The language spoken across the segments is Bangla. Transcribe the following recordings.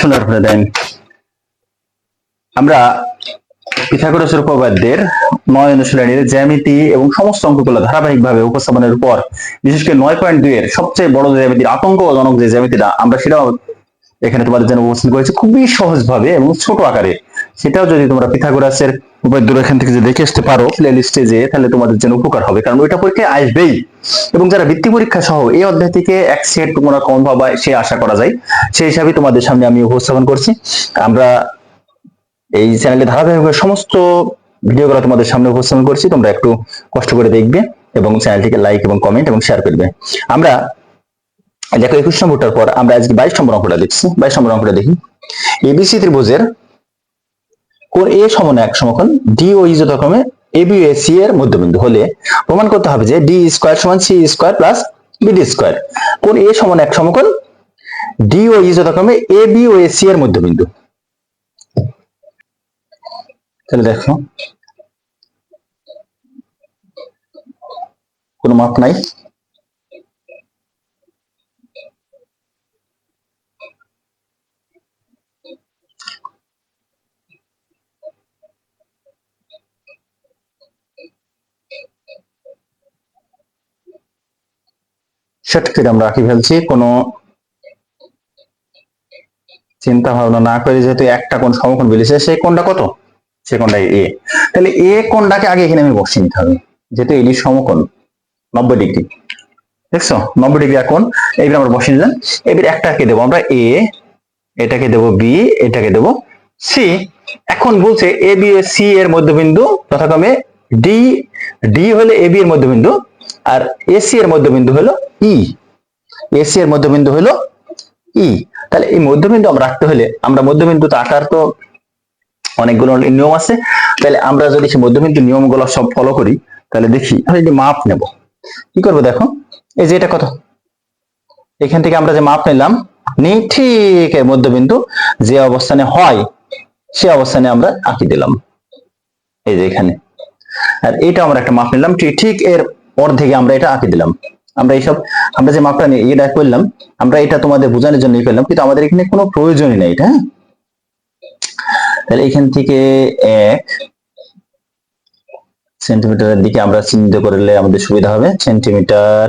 শোনার করে দেন। আমরা পিথাগোরাসের উপপাদ্যের নয় অনুশীলনীর জ্যামিতি এবং সমস্ত অঙ্কগুলো ধারাবাহিকভাবে উপস্থাপনের পর বিশেষ করে নয় পয়েন্ট দুই এর সবচেয়ে বড় জ্যামিতির, আতঙ্কজনক যে জ্যামিতিটা, আমরা সেটাও এখানে তোমাদের জন্য উপস্থাপন করেছি খুবই সহজভাবে এবং ছোট আকারে। সেটাও যদি তোমরা পিথাগোরাসের উপাদ্য এখান থেকে যদি দেখে আসতে পারো প্লে লিস্টে যে তাহলে তোমাদের জন্য উপকার হবে। কারণ ওইটা পরীক্ষায় আসবেই। এবং যারা বৃত্তি পরীক্ষা সহ এই অধ্যায় থেকে এক সেট তোমরা কম পাবা, সে আশা করা যায়। সেই হিসাবে তোমাদের সামনে আমি উপস্থাপন করছি। আমরা এই চ্যানেলে ধারাবাহিকভাবে সমস্ত ভিডিওগুলো তোমাদের সামনে উপস্থাপন করছি। তোমরা একটু কষ্ট করে দেখবে এবং চ্যানেলটিকে লাইক এবং কমেন্ট এবং শেয়ার করবে। আমরা দেখো একুশ নম্বরটার পর আমরা আজকে বাইশ নম্বর অঙ্কটা দেখছি। বাইশ নম্বর অঙ্কটা দেখি। এবিসি ত্রিভুজের কোণ এ সমান এক সমকোণ ডি ও ইজ যথাক্রমে এ বি এ সি এর মধ্যবিন্দু হলে প্রমাণ করতে হবে যে ডি স্কোয়ার সমান C square plus BD square কোন এ সমান এক সমকোণ ডি ও যথাক্রমে এ বি ও এ সি এর মধ্যবিন্দু। তাহলে দেখো, কোনো মাপ নাই। সেটাকে আমরা রাখি ফেলছি। কোনো চিন্তা ভাবনা না করে যেহেতু একটা কোন সমকোণ বেরিয়েছে, সেই কোণটা কত? সে কোনটা এ তাহলে এ কোনটাকে আগে এখানে আমি বসিয়ে নিতে হবে, যেহেতু এটি সমকোণ, নব্বই ডিগ্রি। দেখছ? নব্বই ডিগ্রি এখন এইবার আমরা বসিয়ে দিলাম এবার একটাকে দেবো আমরা এ এটাকে দেবো বি এটাকে দেবো সি এখন বলছে এ বি সি এর মধ্যবিন্দু যথাক্রমে ডি ডি হলে এ বি এর মধ্যবিন্দু আর এসি এর মধ্যবিন্দু হলো ই এসি এর মধ্যবিন্দু হলো ই তাহলে এই মধ্যবিন্দু আমরা রাখতে হলে, আমরা মধ্যবিন্দু তো আকার তো অনেকগুলো নিয়ম আছে। তাহলে আমরা যদি সেই মধ্যবিন্দু নিয়মগুলো সব ফলো করি, তাহলে দেখি আমরা যদি মাপ নেব। কি করব দেখো? এই যে এটা কত? এখান থেকে আমরা যে মাপ নিলাম নিয়ে ঠিক এর মধ্যবিন্দু যে অবস্থানে হয়, সে অবস্থানে আমরা আঁকি দিলাম। এই যে এখানে। আর এটা আমরা একটা মাপ নিলাম ঠিক এর অর্ধেকে আমরা এটা আঁকে দিলাম। আমরা এইসব, আমরা যে মাপটা নিয়ে এটা করলাম, আমরা এটা তোমাদের বোঝানোর জন্য করলাম, কিন্তু আমাদের এখানে কোনো প্রয়োজনই নাই, এটা হ্যাঁ? তাহলে এখান থেকে এক সেন্টিমিটারের দিকে আমরা চিহ্নিত করলে আমাদের সুবিধা হবে। সেন্টিমিটার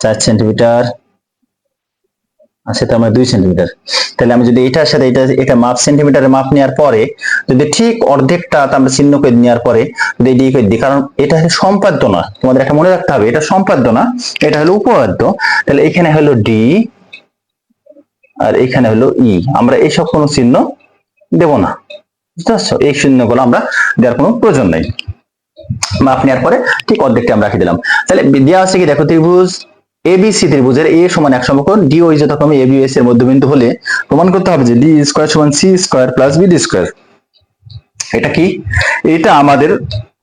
চার সেন্টিমিটার তার মানে দুই সেন্টিমিটার তাহলে আমি যদি এটার সাথে এটা এটা মাপ মাপ নেওয়ার পরে, যদি ঠিক অর্ধেকটা আমরা চিহ্ন করে নেওয়ার পরে যদি করে দিই, কারণ এটা সম্পাদ্য না। তোমাদের একটা মনে রাখতে হবে, এটা সম্পাদ্য না, এটা হলো উপপাদ্য। তাহলে এখানে হলো ডি আর এখানে হলো ই আমরা এইসব কোনো চিহ্ন দেব না। বুঝতে পারছ? এই চিহ্নগুলো আমরা দেওয়ার কোনো প্রয়োজন নেই। মাপ নেওয়ার পরে ঠিক অর্ধেকটা আমরা রেখে দিলাম। তাহলে দেওয়া আছে কি? দেখো ত্রিভুজ এবিসি ত্রিভুজের এ সমান এক সমকোণ ডি ও যথাক্রমে এ বি এস এর মধ্যবিন্দু হলে প্রমাণ করতে হবে যে ডি স্কোয়ার সমান C square plus B square এটা কি? এটা আমাদের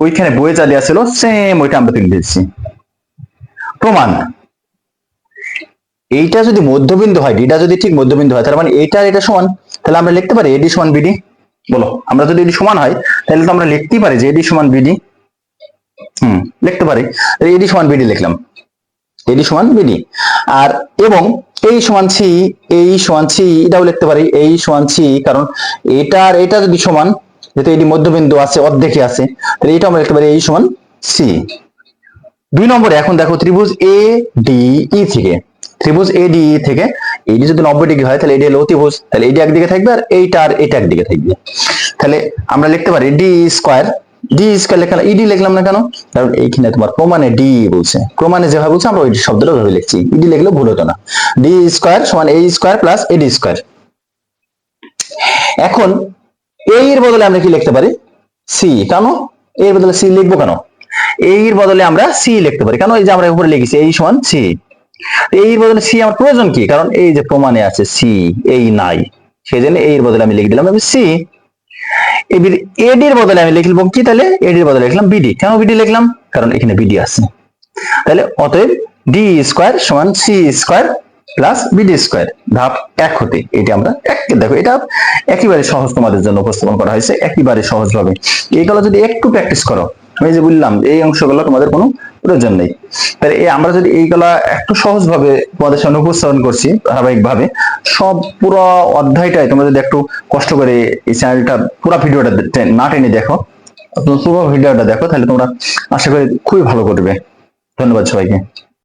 ওইখানে বইয়ে যা দেওয়া ছিল সেম ওইটা আমরা তুলে দিচ্ছি প্রমাণ। এইটা যদি মধ্যবিন্দু হয় ডিটা যদি ঠিক মধ্যবিন্দু হয়, তার মানে আর এটা সমান, তাহলে আমরা লিখতে পারি এডি সমান বিডি বলো, আমরা যদি এডি সমান হয়, তাহলে তো আমরা লিখতেই পারি যে এডি সমান বিডি হুম, লিখতে পারি। এডি সমান বিডি লিখলাম। এডি সমান বিডি। আর এবং এই সমান সি, এই সমান সি, এটাও লিখতে পারি, এই সমান সি, কারণ এটা আর এটা যদি সমান, যেহেতু এটি মধ্যবিন্দু আছে, অর্ধেকে আছে, তাহলে এটা আমরা লিখতে পারি, এই সমান সি। দুই নম্বরে, এখন দেখো ত্রিভুজ এ, ডি, ই থেকে। ত্রিভুজ এ, ডি, ই থেকে। এডি যদি নব্বই ডিগ্রি হয়, তাহলে এডি হলো অতিভুজ। তাহলে এডি একদিকে থাকবে আর এইটা আর এটা একদিকে থাকবে। তাহলে আমরা লিখতে পারি ডি স্কোয়ার ডি স্কোয়ার লেখা ইডি লিখলাম না কেন? কারণ এইখানে তোমার প্রমাণে ডি বলছে। প্রমাণে যেভাবে বলছে, আমরা ওই শব্দটা লিখছি। ইডি লিখলে ভুল হতো না। ডি স্কোয়ার সমান এ স্কোয়ার প্লাস স্কোয়ার এখন এই এর বদলে আমরা কি লিখতে পারি? সি কেন? এর বদলে সি লিখব কেন? এর বদলে আমরা সি লিখতে পারি। কেন এই যে আমরা উপরে লিখেছি? এই সমান সি এর বদলে সি আমার প্রয়োজন কি? কারণ এই যে প্রমাণে আছে সি এই নাই। সেই জন্য এর বদলে আমি লিখে দিলাম আমি সি এবার এডির বদলে আমি লিখলাম কি তাহলে? এডির বদলে লিখলাম বিডি কেন বিডি লিখলাম? কারণ এখানে বিডি আছে। তাহলে অতএব ডি স্কোয়ার সমান C square plus BD square ধাপ এক হতে। এটি আমরা এককে দেখো, এটা একেবারে সহজ তোমাদের জন্য উপস্থাপন করা হয়েছে, একেবারে সহজভাবে। এইগুলো যদি একটু প্র্যাকটিস করো, আমি যে বললাম, এই অংশগুলো তোমাদের কোনো প্রয়োজন নেই। তাহলে এই আমরা যদি এইগুলা একটু সহজ ভাবে তোমাদের সামনে উপস্থাপন করছি ধারাবাহিকভাবে, সব পুরো অধ্যায়টাই তোমরা যদি একটু কষ্ট করে এই চ্যানেলটা পুরো ভিডিওটা না টেনে দেখো পুরো ভিডিওটা দেখো, তাহলে তোমরা আশা করি খুবই ভালো করবে। ধন্যবাদ সবাইকে।